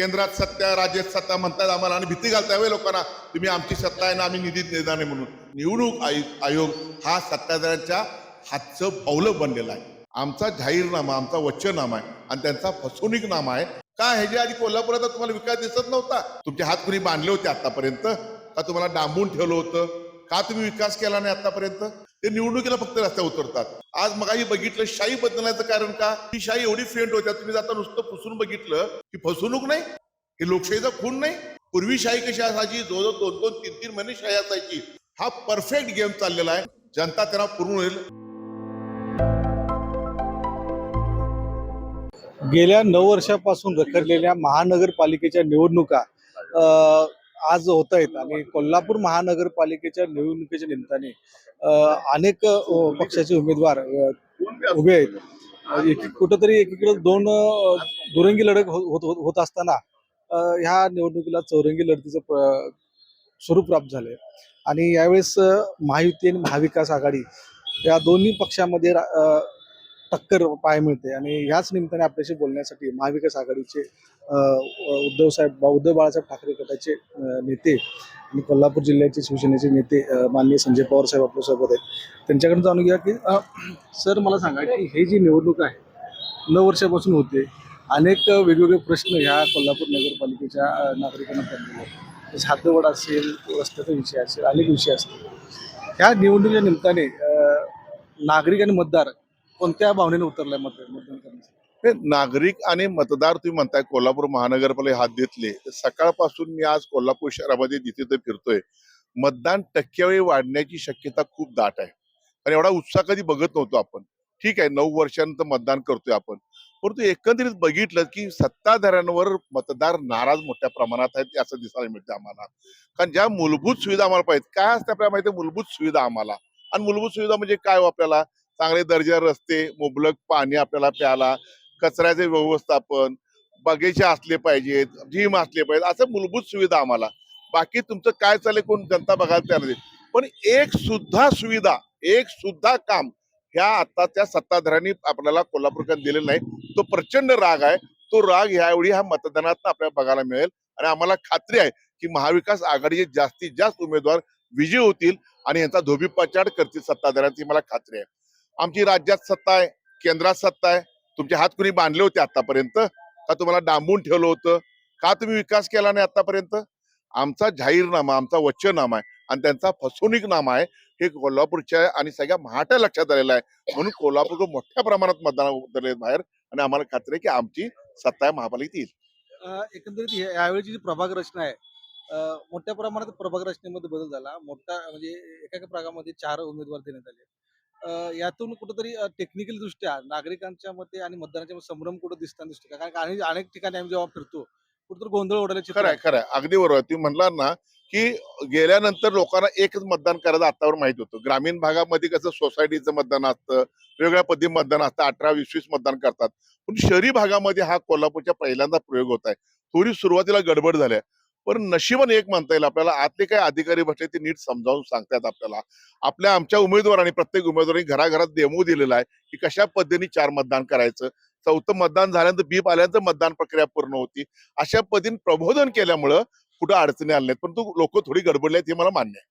केंद्रात सत्ता राज्यात सत्ता म्हणतात आम्हाला आणि भीती घालताय होय लोकांना. तुम्ही आमची सत्ता आहे ना आम्ही निधी देणार नाही म्हणून. निवडणूक आय- आयोग हा सत्ताधाऱ्यांच्या हातचं पावलं बनलेला आहे. आमचा जाहीरनामा आमचा वचननामा आहे आणि त्यांचा फसवणूक नामा आहे. का ह्याच्या आधी कोल्हापुरात तुम्हाला विकास दिसत नव्हता? तुमचे हात कुणी बांधले होते आतापर्यंत? का तुम्हाला डांबून ठेवलं होतं? का तुम्ही विकास केला नाही आतापर्यंत? ते निवडणुकीला फक्त रस्त्यावर उतरतात. आज मगाही बघितलं शाही बदलण्याचं कारण का? ही शाही एवढी फेंट होत्या तुम्ही जाता नुसतं पुसून बघितलं की फसवणूक नाही हे लोकशाहीचा खून नाही. पूर्वी शाही कशी असायची? दोन दोन दोन तीन तीन महिने शाही असायची. हा परफेक्ट गेम चाललेला आहे. जनता त्यांना पूर्ण होईल. गेल्या नऊ वर्षापासून रखडलेल्या महानगरपालिकेच्या निवडणुका आज होत आहेत आणि कोल्हापूर महानगरपालिकेच्या निवडणुकीच्या निमित्ताने अनेक पक्षाचे उमेदवार उभे आहेत. एक कुठंतरी एकीकडे दोन दुरंगी लढत हो, होत होत- होत असताना ह्या निवडणुकीला चौरंगी लढतीचं स्वरूप प्राप्त झालंय आणि यावेळेस महायुती आणि महाविकास आघाडी या दोन्ही पक्षामध्ये टक्कर पाहायला मिळते. आणि ह्याच निमित्ताने आपल्याशी बोलण्यासाठी महाविकास आघाडीचे उद्धवसाहेब उद्धव साहेब उद्धव बाळासाहेब ठाकरे गटाचे नेते आणि कोल्हापूर जिल्ह्याचे शिवसेनेचे नेते माननीय संजय पवार साहेब आपल्यासोबत आहेत. त्यांच्याकडून जाणून घ्या की सर मला सांगा की हे जी निवडणूक आहे नऊ वर्षापासून होते. अनेक वेगवेगळे प्रश्न ह्या कोल्हापूर नगरपालिकेच्या नागरिकांना पडलेले आहेत. साधवड असेल रस्त्याचा विषय असेल अनेक विषय असतील. ह्या निवडणुकीच्या निमित्ताने नागरिक आणि मतदार कोणत्या भावनेने उतरलाय मतदान करण्यासाठी? हे नागरिक आणि मतदार तुम्ही म्हणताय कोल्हापूर महानगरपालिका हात घेतले. तर सकाळपासून मी आज कोल्हापूर शहरामध्ये जिथे ते फिरतोय. मतदान टक्केवारी वाढण्याची शक्यता खूप दाट आहे. आणि एवढा उत्साह कधी बघत नव्हतो आपण. ठीक आहे नऊ वर्षानंतर मतदान करतोय आपण. परंतु एकंदरीत बघितलं की सत्ताधाऱ्यांवर मतदार नाराज मोठ्या प्रमाणात आहेत असं दिसायला मिळतं आम्हाला. कारण ज्या मूलभूत सुविधा आम्हाला पाहिजेत काय असते आपल्याला माहिती आहे मूलभूत सुविधा आम्हाला. आणि मूलभूत सुविधा म्हणजे काय हो आपल्याला? चांगले दर्जा रस्ते मुबलक पाणी आपल्याला प्यायला कचऱ्याचे व्यवस्थापन बगीचे असले पाहिजेत जिम असले पाहिजेत असं मूलभूत सुविधा आम्हाला. बाकी तुमचं काय चाललंय कोण जनता बघायला तयार नाही. पण एक सुद्धा सुविधा एक सुद्धा काम ह्या आता त्या सत्ताधाऱ्यांनी आपल्याला कोल्हापूरकर दिलेलं नाही. तो प्रचंड राग आहे. तो राग ह्यावेळी ह्या मतदानात आपल्याला बघायला मिळेल. आणि आम्हाला खात्री आहे की महाविकास आघाडीचे जास्तीत जास्त उमेदवार विजयी होतील आणि यांचा धोबीपचाड करतील सत्ताधाऱ्यांची मला खात्री आहे. आमची राज्यात सत्ता आहे केंद्रात सत्ता आहे. तुमचे हात कुणी बांधले होते आतापर्यंत? का तुम्हाला डांबून ठेवलं होतं? का तुम्ही विकास केला नाही आतापर्यंत? आमचा जाहीरनामा आमचा वचननामा आहे आणि त्यांचा फसवणूक नाम आहे हे कोल्हापूरच्या आणि सगळ्या महाट्या लक्षात आलेलं आहे. म्हणून कोल्हापूर मोठ्या प्रमाणात मतदान उतरले बाहेर आणि आम्हाला खात्री आहे की आमची सत्ता आहे महापालिकेत येईल. एकंदरीत यावेळीची जी प्रभाग रचना आहे मोठ्या प्रमाणात प्रभाग रचनेमध्ये बदल झाला. मोठा म्हणजे एका एका प्रभागामध्ये चार उमेदवार देण्यात आले. यातून कुठेतरी टेक्निकल दृष्ट्या नागरिकांच्या मते आणि मतदानाच्या मध्ये संभ्रम कुठं दिसताना दिसतो? कारण अनेक अनेक ठिकाणी आम्ही जेव्हा फिरतो कुठेतरी गोंधळ चित्र खरं आहे. खरं अगदी बरोबर. तुम्ही म्हणलात ना की गेल्यानंतर लोकांना एकच मतदान करायचं आतावर माहीत होतं ग्रामीण भागामध्ये कसं सोसायटीचं मतदान असतं वेगळ्या पद्धती मतदान असतं अठरा वीस वीस मतदान करतात पण शहरी भागामध्ये हा कोल्हापूरच्या पहिल्यांदा प्रयोग होत आहे थोडी सुरुवातीला गडबड झाल्या पण नशिबाने एक म्हणता येईल आपल्याला. आतले काही अधिकारी बसले ते नीट समजावून सांगतात आपल्याला. आपल्या आमच्या उमेदवारांनी प्रत्येक उमेदवारांनी घराघरात डेमो दिलेला आहे की कशा पद्धतीने चार मतदान करायचं. चौथं मतदान झाल्यानंतर बीप आल्यानंतर मतदान प्रक्रिया पूर्ण होती. अशा पद्धतीने प्रबोधन केल्यामुळं कुठं अडचणी आल्या आहेत परंतु लोक थोडी गडबडली आहेत हे मला मान्य आहे.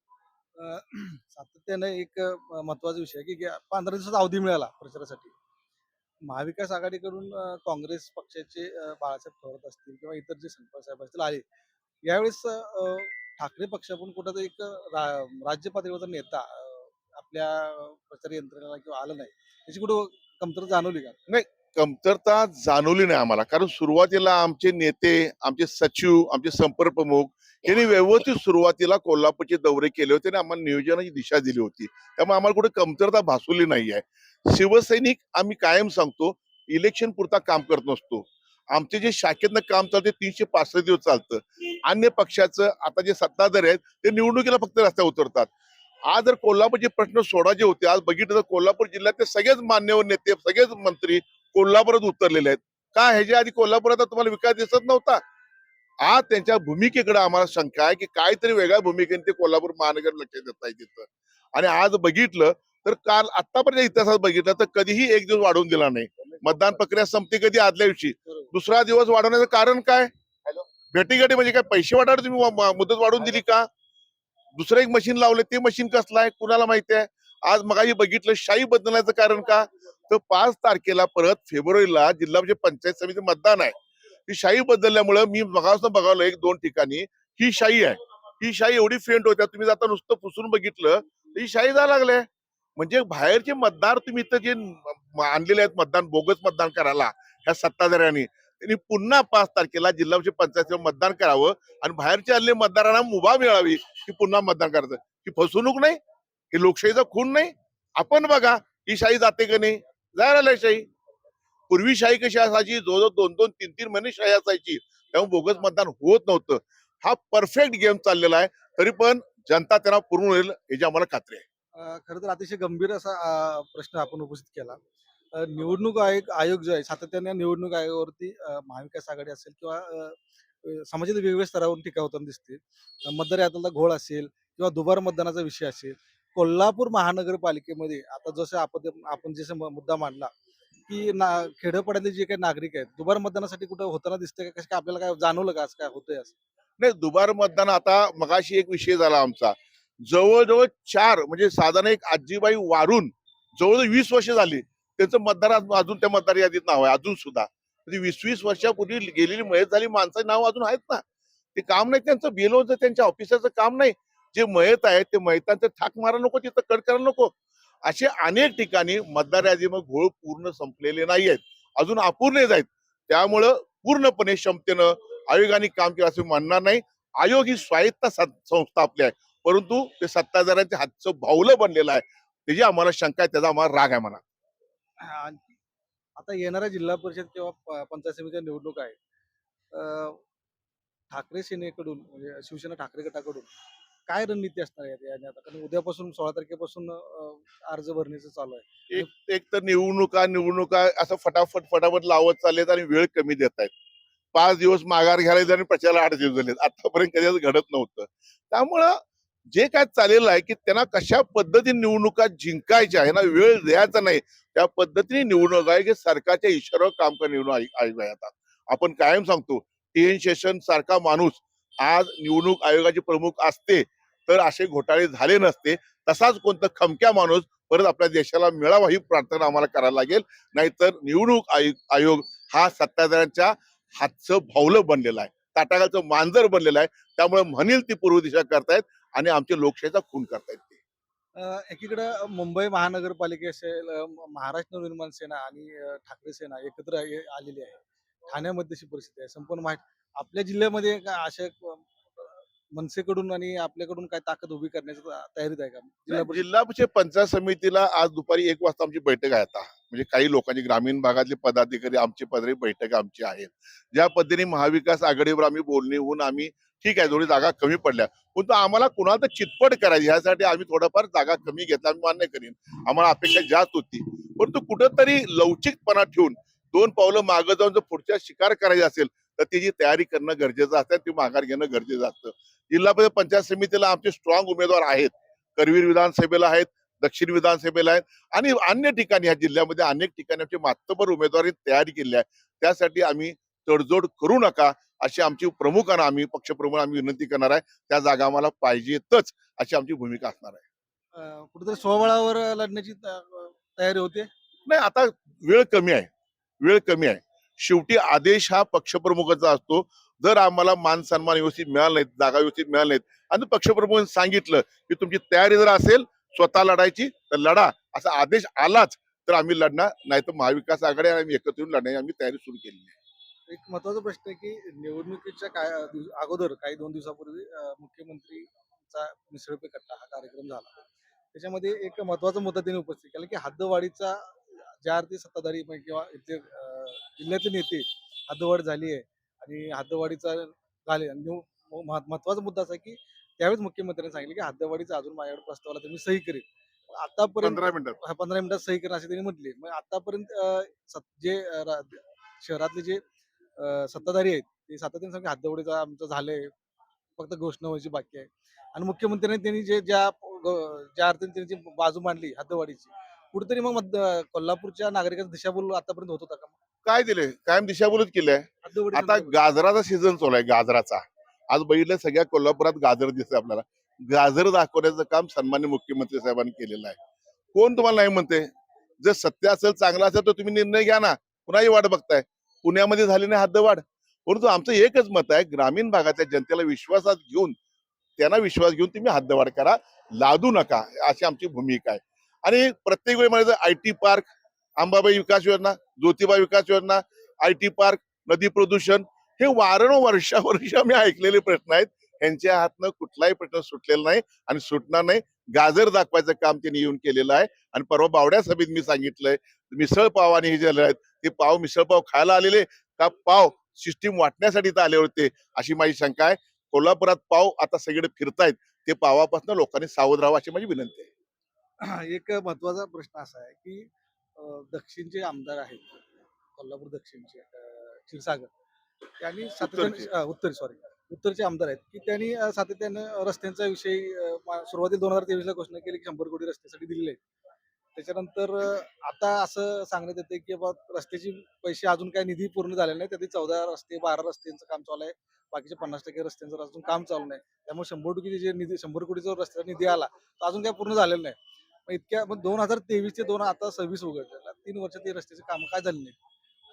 सातत्याने एक महत्त्वाचा विषय की पंधरा दिवसाचा अवधी मिळाला प्रचारासाठी. महाविकास आघाडीकडून काँग्रेस पक्षाचे बाळासाहेब थोरात असतील किंवा इतर जे संपर्क साहेब असतील आले. यावेळेस ठाकरे पक्षाकडून कुठं एक राज्य पातळीवरचा नेता आपल्या प्रचार यंत्रणेला किंवा आलं नाही त्याची कुठं कमतरता जाणवली का? नाही कमतरता जाणवली नाही आम्हाला. कारण सुरुवातीला आमचे नेते आमचे सचिव आमचे संपर्क प्रमुख यांनी व्यवस्थित सुरुवातीला कोल्हापूरचे दौरे केले होते आणि आम्हाला नियोजनाची दिशा दिली होती. त्यामुळे आम्हाला कुठे कमतरता भासवली नाही आहे शिवसैनिक आम्ही कायम सांगतो इलेक्शन पुरता काम करत नसतो. आमचे जे शाखेतनं काम चालते तीनशे पासष्ट दिवस चालतं. अन्य पक्षाचं आता जे सत्ताधारी आहेत ते निवडणुकीला फक्त रस्त्यावर उतरतात. आज जर कोल्हापूरचे प्रश्न सोडायचे होते आज बघितलं तर कोल्हापूर जिल्ह्यातले सगळेच मान्यवर नेते सगळेच मंत्री कोल्हापुरात उतरलेले आहेत. का ह्याच्या आधी कोल्हापुरात तुम्हाला विकास दिसत नव्हता? आज त्यांच्या भूमिकेकडे आम्हाला शंका आहे की काहीतरी वेगळ्या भूमिकेने ते कोल्हापूर महानगर लक्ष देत नाही तिथं. आणि आज बघितलं तर काल आतापर्यंत इतिहासात बघितलं तर कधीही एक दिवस वाढवून दिला नाही. मतदान प्रक्रिया संपते कधी आदल्या दिवशी. दुसरा दिवस वाढवण्याचं कारण काय? भेटीगाठी म्हणजे काय? पैसे वाटायला तुम्ही मुदत वाढवून दिली का? दुसरं एक मशीन लावलं ते मशीन कसलं आहे? कुणाला माहिती आहे? आज मगाशी बघितलं शाही बदलण्याचं कारण का? तर पाच तारखेला परत फेब्रुवारीला जिल्हा म्हणजे पंचायत समिती मतदान आहे. ही शाही बदलल्यामुळं मी मगापासून बघावलं एक दोन ठिकाणी ही शाही आहे. ही शाही एवढी फेंट होत्या तुम्ही जाता नुसतं पुसून बघितलं ही शाही जायला लागले म्हणजे बाहेरचे मतदार तुम्ही इथं जे आणलेले आहेत मतदान बोगस मतदान करायला ह्या सत्ताधाऱ्यांनी. त्यांनी पुन्हा पाच तारखेला जिल्हा परिषद पंचायत मतदान करावं आणि बाहेरच्या आलेल्या मतदारांना मुभा मिळावी की पुन्हा मतदान करायचं. ही फसवणूक नाही ही लोकशाहीचा खून नाही. आपण बघा ही शाही जाते का नाही? जायला लागली शाही. पूर्वी शाही कशी असायची? जवळ दोन दोन तीन तीन महिने शाही असायची. त्यामुळे बोगस मतदान होत नव्हतं. हा परफेक्ट गेम चाललेला आहे. तरी पण जनता त्यांना पूर्ण होईल याची आम्हाला खात्री आहे. खरं तर अतिशय गंभीर असा प्रश्न आपण उपस्थित केला. निवडणूक आयोग आयोग जो आहे सातत्याने निवडणूक आयोगावरती महाविकास आघाडी असेल किंवा समाजातील वेगवेगळ्या स्तरावरून टीका होताना दिसते मतदार यादीतला घोळ असेल किंवा दुबार मतदानाचा विषय असेल. कोल्हापूर महानगरपालिकेमध्ये आता जसं आपण आपण जसं मुद्दा मांडला की ना खेडोपाड्यातले जे काही नागरिक आहेत दुबार मतदानासाठी कुठं होताना दिसतंय का? कसं काय आपल्याला काय जाणवलं का? असं काय होतंय असं? नाही दुबार मतदान आता मगाशी एक विषय झाला आमचा. जवळजवळ चार म्हणजे साधारण एक आजीबाई वारून जवळजवळ वीस वर्ष झाली. त्यांचं मतदार अजून त्या मतदार यादीत नाव आहे अजून सुद्धा. म्हणजे वीस वीस वर्षापूर्वी गेलेली मयत झाली माणसाची नाव अजून आहेत ना. ते काम नाही त्यांचं बेलोचं त्यांच्या ऑफिसरचं काम नाही. जे मयत आहेत ते मयतांचं थाक मारायला नको तिथं कट करायला नको. असे अनेक ठिकाणी मतदार यादी मग घोळ पूर्ण संपलेले नाही आहेत अजून अपूर्ण आहेत. त्यामुळं पूर्णपणे क्षमतेनं आयोगाने काम केलं असं म्हणणार नाही. आयोग ही स्वायत्त संस्था आपली आहे. परंतु ते सत्ताधाऱ्यांच्या हातचं भावलं बनलेलं आहे. त्याची आम्हाला शंका आहे त्याचा आम्हाला राग आहे म्हणा आता येणाऱ्या जिल्हा परिषद किंवा पंचायत समिती निवडणूक आहे. अं, ठाकरे सेनेकडून म्हणजे शिवसेना ठाकरे गटाकडून काय रणनीती असणार आहे आता कारण उद्यापासून सोळा तारखेपासून अर्ज भरण्याचं चालू आहे. एक एक तर निवडणुका निवडणुका असं फटाफट फटाफट लावत चाललेत आणि वेळ कमी देत आहेत. पाच दिवस माघार घ्यायला आणि प्रचाराला आठ दिवस झालेत. आतापर्यंत कधीच घडत नव्हतं. त्यामुळं जे काय चाललेलं आहे की त्यांना कशा पद्धतीने निवडणुका जिंकायच्या ह्यांना वेळ द्यायचा नाही त्या पद्धतीने निवडणूक आहे की सरकारच्या इशाऱ्यावर काम कर निवडणूक आयोग आहे आता. आपण कायम सांगतो टी एन शेषन सारखा माणूस आज निवडणूक आयोगाचे प्रमुख असते तर असे घोटाळे झाले नसते तसाच कोणता खमक्या माणूस परत आपल्या देशाला मिळावा ही प्रार्थना आम्हाला करायला लागेल. नाहीतर निवडणूक आयोग आयोग हा सत्ताधाऱ्यांच्या हातचं भावलं बनलेलं आहे. ताटागाचं मांजर बनलेलं आहे. त्यामुळे म्हणेल ती पूर्व दिशा करतायत आणि आमच्या लोकशाहीचा खून करतायत ते. एकीकडे मुंबई महानगरपालिका असेल महाराष्ट्र नवनिर्माण सेना आणि ठाकरे सेना एकत्र आलेली आहे. ठाण्यामध्ये अशी परिस्थिती आहे. संपूर्ण माहिती आपल्या जिल्ह्यामध्ये काय अशा अं, मनसेकडून आणि आपल्याकडून काय ताकद उभी करण्याच्या तयारीत आहे का? जिल्हा परिषद? जिल्हा परिषद पंचायत समितीला आज दुपारी एक वाजता आमची बैठक आहे आता. म्हणजे काही लोकांची ग्रामीण भागातले पदाधिकारी आमची पदरी बैठक आमची आहेत. ज्या पद्धतीने महाविकास आघाडीवर आम्ही बोलणी होऊन आम्ही ठीक आहे थोडी जागा कमी पडल्या. परंतु आम्हाला कुणाला तर चितपट करायची ह्यासाठी आम्ही थोडंफार जागा कमी घेतला आम्ही मान्य करीन. आम्हाला अपेक्षा जास्त होती. परंतु कुठंतरी लवचिकपणा ठेवून दोन पावलं मागं जाऊन जर पुढच्या शिकार करायची असेल तर त्याची तयारी करणं गरजेचं असतं ती माघार घेणं गरजेचं असतं. जिल्हा परिषद पंचायत समितीला आमचे स्ट्रॉंग उमेदवार आहेत. करवीर विधानसभेला आहेत. दक्षिण विधानसभेला आहेत. आणि अन्य ठिकाणी ह्या जिल्ह्यामध्ये अनेक ठिकाणी आमचे मातबर उमेदवारी तयारी केली आहे. त्यासाठी आम्ही तडजोड करू नका अशी आमची प्रमुखांना आम्ही पक्षप्रमुख आम्ही विनंती करणार आहे. त्या जागा आम्हाला पाहिजेतच अशी आमची भूमिका असणार आहे. कुठेतरी स्वबळावर लढण्याची तयारी होते? नाही आता वेळ कमी आहे. वेळ कमी आहे. शेवटी आदेश हा पक्षप्रमुखाचा असतो. जर आम्हाला मान सन्मान व्यवस्थित मिळाला नाहीत जागा व्यवस्थित मिळाल्या नाहीत आणि पक्षप्रमुखांनी सांगितलं की तुमची तयारी जर असेल स्वतः लढायची तर लढा. असा आदेश आलाच तर आम्ही लढणार. नाही तर महाविकास आघाडी आम्ही एकत्र येऊन लढण्याची आम्ही तयारी सुरू केलेली आहे. एक महत्त्वाचा प्रश्न आहे की निवडणुकीच्या काय अगोदर काही दोन दिवसापूर्वी मुख्यमंत्रीचा मिसळपे कट्टा हा कार्यक्रम झाला. त्याच्यामध्ये एक महत्त्वाचा मुद्दा त्यांनी उपस्थित केला की हद्दवाढीचा ज्या अर्थी सत्ताधारी म्हणजे किंवा इथले जिल्ह्यातले नेते हद्दवाढ झाली आहे आणि हद्दवाढीचा झाले. महत्त्वाचा मुद्दा असा की त्यावेळेस मुख्यमंत्र्यांनी सांगितलं की हद्दवाढीचा अजून माझ्याकडे प्रस्तावाला मी सही करेन. आतापर्यंत पंधरा मिनिटात हा पंधरा मिनिटात सही करणं असे त्यांनी म्हटले. मग आतापर्यंत अं, सत- जे अं, रा- शहरातले जे अं, सत्ताधारी आहेत ते सातत्याने सांगते हद्दवडीचं आमचं झालंय फक्त घोषणा व्हायची बाकी आहे. आणि मुख्यमंत्र्यांनी त्यांनी जे ज्या ग- ज्या अर्थाने त्यांनी जी बाजू मांडली हद्दवाढीची कुठेतरी मग मध्य- कोल्हापूरच्या नागरिकांचा दिशाभूल आतापर्यंत होत होता का काय दिले? कायम दिशाभूलच केलंय? आता गाजराचा सीझन चालू आहे गाजराचा. आज बघितलं सगळ्या कोल्हापुरात गाजर दिसते आपल्याला. गाजर दाखवण्याचं काम सन्मान्य मुख्यमंत्री साहेबांनी केलेलं आहे. कोण तुम्हाला नाही म्हणते? जर सत्य असेल चांगलं असेल तर तुम्ही निर्णय घ्या ना. कुणाही वाट बघताय? पुण्यामध्ये झाली नाही हद्दवाढ परंतु आमचं एकच मत आहे ग्रामीण भागातल्या जनतेला विश्वासात घेऊन त्यांना विश्वास घेऊन तुम्ही हद्दवाढ करा. लादू नका. अशी आमची भूमिका आहे. आणि प्रत्येक वेळी म्हणायचं आय टी पार्क अंबाबाई विकास योजना ज्योतिबा विकास योजना आय टी पार्क नदी प्रदूषण हे वारंवार वर्षावर्ष मी ऐकलेले प्रश्न आहेत. यांच्या हातनं कुठलाही प्रश्न सुटलेला नाही आणि सुटणार नाही. गाजर दाखवायचं काम त्यांनी येऊन केलेलं आहे. आणि परवा बावड्या सभेत मी सांगितलंय मिसळ पाव आणि हे जे आहेत ते पाव मिसळ पाव खायला आलेले का पाव? सिस्टीम वाटण्यासाठी तर आले होते. अशी माझी शंका आहे. कोल्हापुरात पाव आता सगळीकडे फिरतायत. ते पावापासून लोकांनी सावध राहावं अशी माझी विनंती आहे. एक महत्त्वाचा प्रश्न असा आहे की दक्षिणचे आमदार आहेत. कोल्हापूर दक्षिणचे क्षीरसागर. त्यांनी सातत्याने उत्तर सॉरी उत्तरचे आमदार आहेत की त्यांनी सातत्यानं रस्त्यांचा विषय सुरुवातीला दोन हजार तेवीसला घोषणा केली की शंभर कोटी रस्त्यासाठी दिलेले आहेत. त्याच्यानंतर आता असं सांगण्यात येते की बा रस्त्याचे पैसे अजून काही निधी पूर्ण झालेला नाही त्यातील चौदा रस्ते बारा रस्त्यांचं काम चालू आहे बाकीचे पन्नास टक्के रस्त्यांचं अजून काम चालू नाही. त्यामुळे शंभर टक्के जे निधी शंभर कोटीचा रस्त्याचा निधी आला तो अजून काही पूर्ण झालेला नाही. मग इतक्या मग दोन हजार तेवीस ते दोन आता सव्वीस उघडलेला तीन वर्षात ते रस्त्याचे काम काय झाले नाही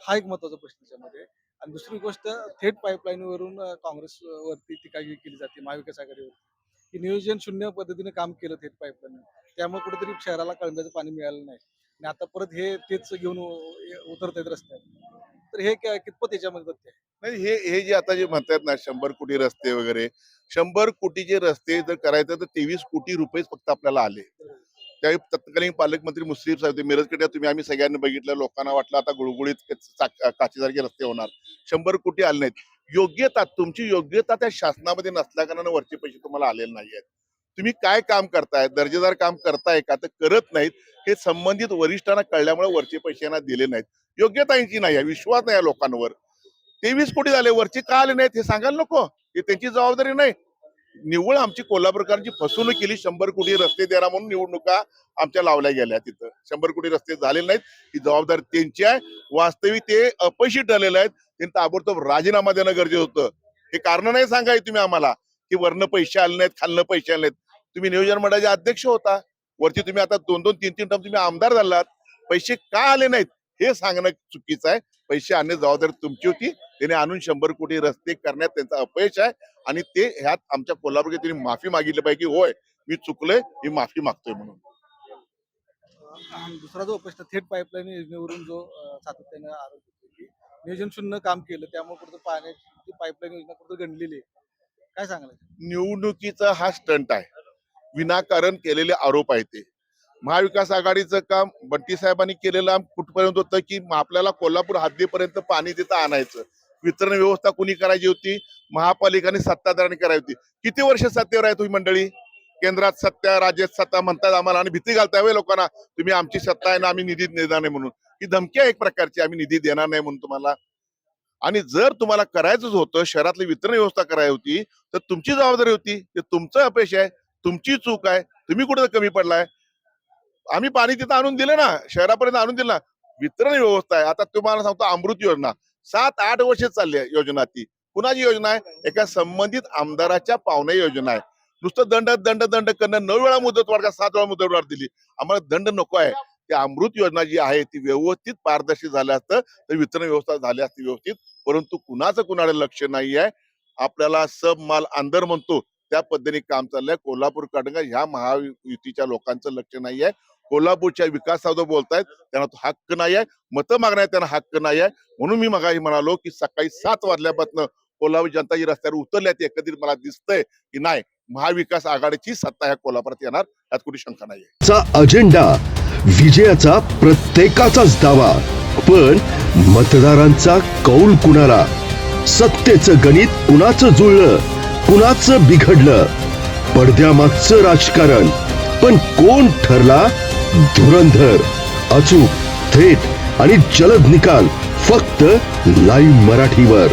हा एक महत्त्वाचा प्रश्न त्याच्यामध्ये आणि दुसरी गोष्ट थेट पाईपलाईन वरून अं, काँग्रेस वरती टीका केली जाते महाविकास आघाडीवर की नियोजन शून्य पद्धतीने काम केलं थेट पाईपलाईन त्यामुळे कुठेतरी शहराला कळंब्याचं पाणी मिळालं नाही. आणि आता परत हे तेच घेऊन उतरत आहेत रस्त्यात. तर हे कितपत याच्यामध्ये तथ्य आहे? नाही हे हे जे आता जे म्हणतात ना शंभर कोटी रस्ते वगैरे शंभर कोटीचे रस्ते जर करायचं तर तेवीस कोटी रुपयेच फक्त आपल्याला आले. त्यावेळी तत्कालीन पालकमंत्री मुश्रीफ साहेब मिरजकडे तुम्ही आम्ही सगळ्यांनी बघितलं लोकांना वाटलं आता गुळगुळीत काचेसारखे रस्ते होणार. शंभर कोटी आले नाहीत. योग्यता तुमची योग्यता त्या शासनामध्ये नसल्याकारणाने वरचे पैसे तुम्हाला आलेले नाही आहेत तुम्ही काय काम करताय? दर्जेदार काम करताय का? तर करत नाहीत. हे संबंधित वरिष्ठांना कळल्यामुळे वरचे पैसे यांना दिले नाहीत. योग्यता यांची नाही आहे. विश्वास नाही लोकांवर. तेवीस कोटी झाले. वरचे का आले नाहीत हे सांगायला नको. हे त्यांची जबाबदारी नाही. निव्वळ आमची कोल्हापूरकरांची फसवणूक केली शंभर कोटी रस्ते देणार म्हणून निवडणुका आमच्या लावल्या गेल्या तिथं. शंभर कोटी रस्ते झाले नाहीत ही जबाबदारी त्यांची आहे. वास्तविक ते अपयशी ठरलेले आहेत. त्यांनी ताबडतोब राजीनामा देणं गरजेचं होतं. हे कारण नाही सांगाय तुम्ही आम्हाला की वरनं पैसे आले नाहीत खालनं पैसे आले नाहीत. तुम्ही नियोजन मंडळाचे अध्यक्ष होता. वरती तुम्ही आता दोन दोन तीन तीन टर्म तुम्ही आमदार झालात. पैसे का आले नाहीत? हे सांगणं चुकीचं आहे. पैसे आणणे जबाबदारी तुमची होती. त्याने आणून शंभर कोटी रस्ते करण्यात त्यांचा अपयश आहे. आणि ते ह्यात आमच्या कोल्हापूर त्यांनी माफी मागितली पाहिजे की होय मी चुकलोय मी माफी मागतोय म्हणून. दुसरा जो प्रश्न थेट पाईपलाईन योजनेवरून जो सातत्याने आरोप नियोजन शून्य काम केलं त्यामुळे कुठं पाण्याची पाईपलाईन योजना कुठं गणलेली काय सांगायचं निवडणुकीचा हा स्टंट आहे. विनाकारण केलेले आरोप आहे ते. महाविकास आघाडीचं काम बंटी साहेबांनी केलेलं कुठपर्यंत होतं की आपल्याला कोल्हापूर हद्दीपर्यंत पाणी तिथं आणायचं. वितरण व्यवस्था कुणी करायची होती? महापालिकाने सत्ताधारांनी करायची होती. किती वर्ष सत्तेवर आहे तुम्ही मंडळी? केंद्रात सत्ता राज्यात सत्ता म्हणतात आम्हाला आणि भीती घालताय होय लोकांना. तुम्ही आमची सत्ता आहे ना आम्ही निधी देणार नाही म्हणून. ही धमकी आहे एक प्रकारची आम्ही निधी देणार नाही म्हणून तुम्हाला. आणि जर तुम्हाला करायचंच होतं शहरातली वितरण व्यवस्था करायची होती तर तुमची जबाबदारी होती. ते तुमचं अपयश आहे तुमची चूक आहे तुम्ही कुठं कमी पडलाय? आम्ही पाणी तिथं आणून दिलं ना शहरापर्यंत आणून दिलं ना. वितरण व्यवस्था आहे. आता तुम्हाला सांगतो अमृत योजना. सात आठ वर्ष चालली आहे योजना ती. कुणाची योजना आहे? एका संबंधित आमदाराच्या पाहुण्या योजना आहे. नुसतं दंड दंड दंड करणं नऊ वेळा मुदत वाढ का सात वेळा मुदत वाढ दिली. आम्हाला दंड नको आहे. ती अमृत योजना जी आहे ती व्यवस्थित पारदर्शी झाल्या असतं तर वितरण व्यवस्था झाली असती व्यवस्थित परंतु कुणाचं कुणाला लक्ष नाही आहे? आपल्याला सब माल अंदर म्हणतो त्या पद्धतीने काम चाललंय. कोल्हापूर कडंगा ह्या महायुतीच्या लोकांचं लक्ष नाही आहे. कोल्हापूरच्या विकासावर बोलतायत त्यांना तो हक्क नाही आहे मतं मागण्यात त्यांना हक्क नाही आहे म्हणून मी मगाही म्हणालो की सकाळी सात वाजल्यापासून कोल्हापूर जनता जी रस्त्यावर उतरल्यात एकत्रित मला दिसतंय की नाही महाविकास आघाडीची सत्ता ह्या कोल्हापुरात येणार यात कुठे शंका नाही चा अजेंडा विजयाचा प्रत्येकाचाच दावा पण मतदारांचा कौल कुणाला? सत्तेचं गणित कुणाचं जुळलं कुणाचं बिघडलं? पडद्यामागचं राजकारण पण कोण ठरला धुरंधर अचूक थेट आणि जलद निकाल फक्त लाईव्ह मराठीवर.